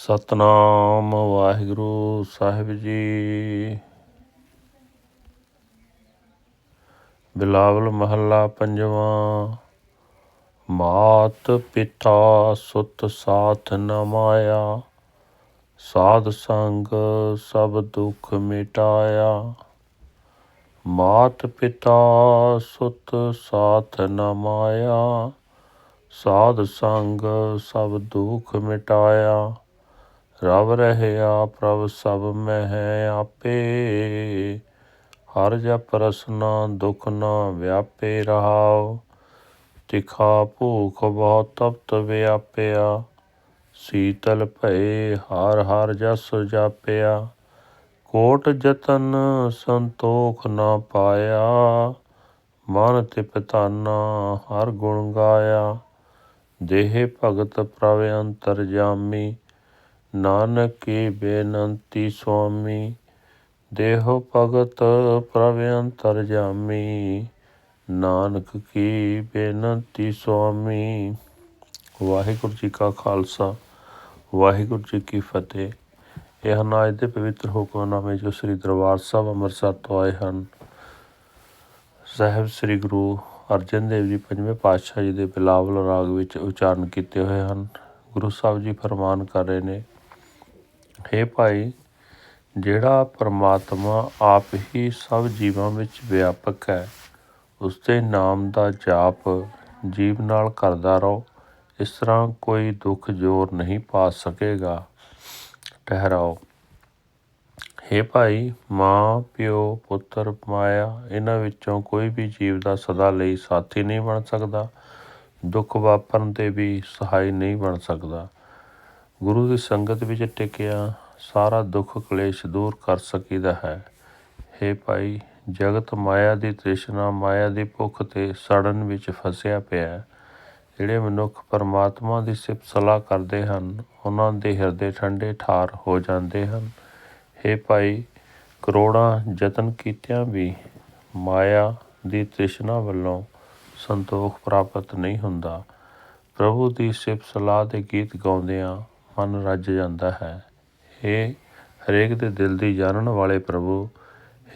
ਸਤਨਾਮ ਵਾਹਿਗੁਰੂ ਸਾਹਿਬ ਜੀ। ਬਿਲਾਵਲ ਮਹੱਲਾ ਪੰਜਵਾਂ। ਮਾਤ ਪਿਤਾ ਸੁਤ ਸਾਥ ਨ ਮਾਇਆ, ਸਾਧ ਸੰਗ ਸਭ ਦੁੱਖ ਮਿਟਾਇਆ। ਮਾਤ ਪਿਤਾ ਸੁਤ ਸਾਥ ਨ ਮਾਇਆ, ਸਾਧ ਸੰਗ ਸਭ ਦੁੱਖ ਮਿਟਾਇਆ। ਰਵ ਰਹਿਆ, ਪ੍ਰਭ ਸਭ ਮਹਿ ਆਪੇ। ਹਰ ਜਪ ਰਸਨਾ, ਦੁਖ ਨਾ ਵਿਆਪੇ ਰਹਾਉ। ਤਿਖਾ ਭੂਖ ਬਹੁ ਤਪਤ ਵਿਆਪਿਆ। ਸੀਤਲ ਭਏ, ਹਰ ਹਰ ਜਸ ਜਾਪਿਆ। ਕੋਟ ਜਤਨ ਸੰਤੋਖ ਨਾ ਪਾਇਆ। ਮਨ ਤਿਪਤਾਨਾ ਹਰ ਗੁਣ ਗਾਇਆ। ਦੇਹ ਭਗਤ ਪ੍ਰਭ ਅੰਤਰ ਜਾਮੀ। ਨਾਨਕ ਕੀ ਬੇਨੰਤੀ ਸੁਆਮੀ, ਦੇਹੋ ਭਗਤ ਪ੍ਰਭ ਅੰਤਰ ਜਾਮੀ ਨਾਨਕ ਕੀ ਬੇਨੰਤੀ ਸੁਆਮੀ। ਵਾਹਿਗੁਰੂ ਜੀ ਕਾ ਖਾਲਸਾ, ਵਾਹਿਗੁਰੂ ਜੀ ਕੀ ਫਤਿਹ। ਇਹ ਹਨ ਅੱਜ ਦੇ ਪਵਿੱਤਰ ਹੁਕਮਨਾਮੇ ਜੋ ਸ੍ਰੀ ਦਰਬਾਰ ਸਾਹਿਬ ਅੰਮ੍ਰਿਤਸਰ ਤੋਂ ਆਏ ਹਨ, ਸਾਹਿਬ ਸ੍ਰੀ ਗੁਰੂ ਅਰਜਨ ਦੇਵ ਜੀ ਪੰਜਵੇਂ ਪਾਤਸ਼ਾਹ ਜੀ ਦੇ ਬਿਲਾਵਲ ਰਾਗ ਵਿੱਚ ਉਚਾਰਨ ਕੀਤੇ ਹੋਏ ਹਨ। ਗੁਰੂ ਸਾਹਿਬ ਜੀ ਫਰਮਾਨ ਕਰ ਰਹੇ ਨੇ ਹੇ ਭਾਈ, ਜਿਹੜਾ ਪਰਮਾਤਮਾ ਆਪ ਹੀ ਸਭ ਜੀਵਾਂ ਵਿੱਚ ਵਿਆਪਕ ਹੈ ਉਸਦੇ ਨਾਮ ਦਾ ਜਾਪ ਜੀਵ ਨਾਲ ਕਰਦਾ ਰਹੋ, ਇਸ ਤਰ੍ਹਾਂ ਕੋਈ ਦੁੱਖ ਜੋਰ ਨਹੀਂ ਪਾ ਸਕੇਗਾ। ਠਹਿਰਾਓ। ਹੇ ਭਾਈ, ਮਾਂ, ਪਿਓ, ਪੁੱਤਰ, ਮਾਇਆ, ਇਹਨਾਂ ਵਿੱਚੋਂ ਕੋਈ ਵੀ ਜੀਵ ਦਾ ਸਦਾ ਲਈ ਸਾਥੀ ਨਹੀਂ ਬਣ ਸਕਦਾ, ਦੁੱਖ ਵਾਪਰਨ ਤੇ ਵੀ ਸਹਾਈ ਨਹੀਂ ਬਣ ਸਕਦਾ। ਗੁਰੂ ਦੀ ਸੰਗਤ ਵਿੱਚ ਟਿਕਿਆ ਸਾਰਾ ਦੁੱਖ ਕਲੇਸ਼ ਦੂਰ ਕਰ ਸਕੀਦਾ ਹੈ। हे ਭਾਈ, ਜਗਤ ਮਾਇਆ ਦੀ ਤ੍ਰਿਸ਼ਨਾ, ਮਾਇਆ ਦੀ ਭੁੱਖ ਤੇ ਸੜਨ ਵਿੱਚ ਫਸਿਆ ਪਿਆ ਜਿਹੜੇ ਮਨੁੱਖ ਪਰਮਾਤਮਾ ਦੀ ਸਿਫਤ ਸਲਾਹ ਕਰਦੇ ਹਨ, ਉਹਨਾਂ ਦੇ ਹਿਰਦੇ ਠੰਡੇ ਠਾਰ ਹੋ ਜਾਂਦੇ ਹਨ। हे ਭਾਈ, ਕਰੋੜਾਂ ਯਤਨ ਕੀਤਿਆਂ ਵੀ ਮਾਇਆ ਦੀ ਤ੍ਰਿਸ਼ਨਾ ਵੱਲੋਂ ਸੰਤੋਖ ਪ੍ਰਾਪਤ ਨਹੀਂ ਹੁੰਦਾ। ਪ੍ਰਭੂ ਦੀ ਸਿਫਤ ਸਲਾਹ ਦੇ ਗੀਤ ਗਾਉਂਦਿਆਂ ਮਨ ਰੱਜ ਜਾਂਦਾ ਹੈ हे ਹਰੇਕ ਦੇ ਦਿਲ ਦੀ ਜਾਣਨ ਵਾਲੇ ਪ੍ਰਭੂ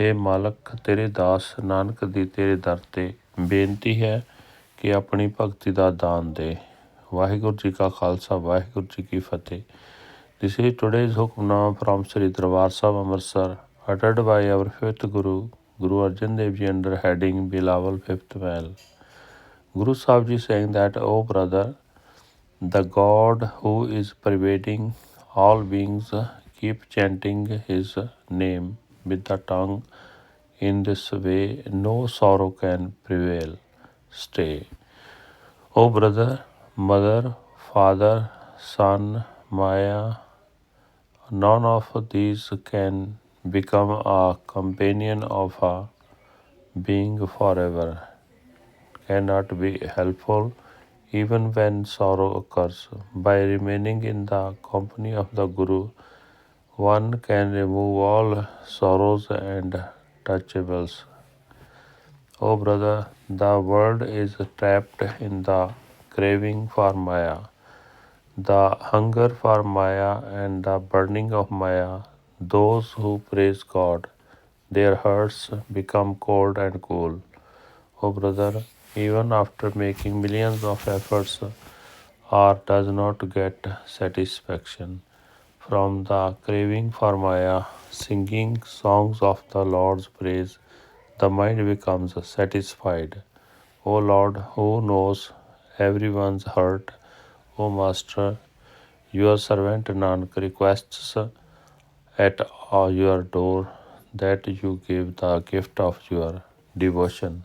हे ਮਾਲਕ ਤੇਰੇ ਦਾਸ ਨਾਨਕ ਦੀ ਤੇਰੇ ਦਰ ਤੇ ਬੇਨਤੀ ਹੈ ਕਿ ਆਪਣੀ ਭਗਤੀ ਦਾ ਦਾਨ ਦੇ ਵਾਹਿਗੁਰੂ ਜੀ ਕਾ ਖਾਲਸਾ ਵਾਹਿਗੁਰੂ ਜੀ ਕੀ ਫਤਿਹ This is today's Hukmnama from Sri Darbar Sahib Amritsar uttered by our fifth Guru Guru Arjan Dev Ji under heading Bilawal fifth Well. Guru Sahib Ji saying that, O brother, the God who is pervading all beings keep chanting his name with the tongue. In this way, no sorrow can prevail. Stay. O brother, mother, father, son, Maya, none of these can become a companion of a being forever, cannot be helpful even when sorrow occurs. By remaining in the company of the Guru, one can remove all sorrows and touchables. O brother, the world is trapped in the craving for Maya. The hunger for Maya and the burning of Maya, those who praise God, their hearts become cold and cool. O brother, even after making millions of efforts, art does not get satisfaction from the craving for Maya, singing songs of the Lord's praise, the mind becomes satisfied. O Lord, who knows everyone's heart, O Master, your servant Nanak requests at your door that you give the gift of your devotion.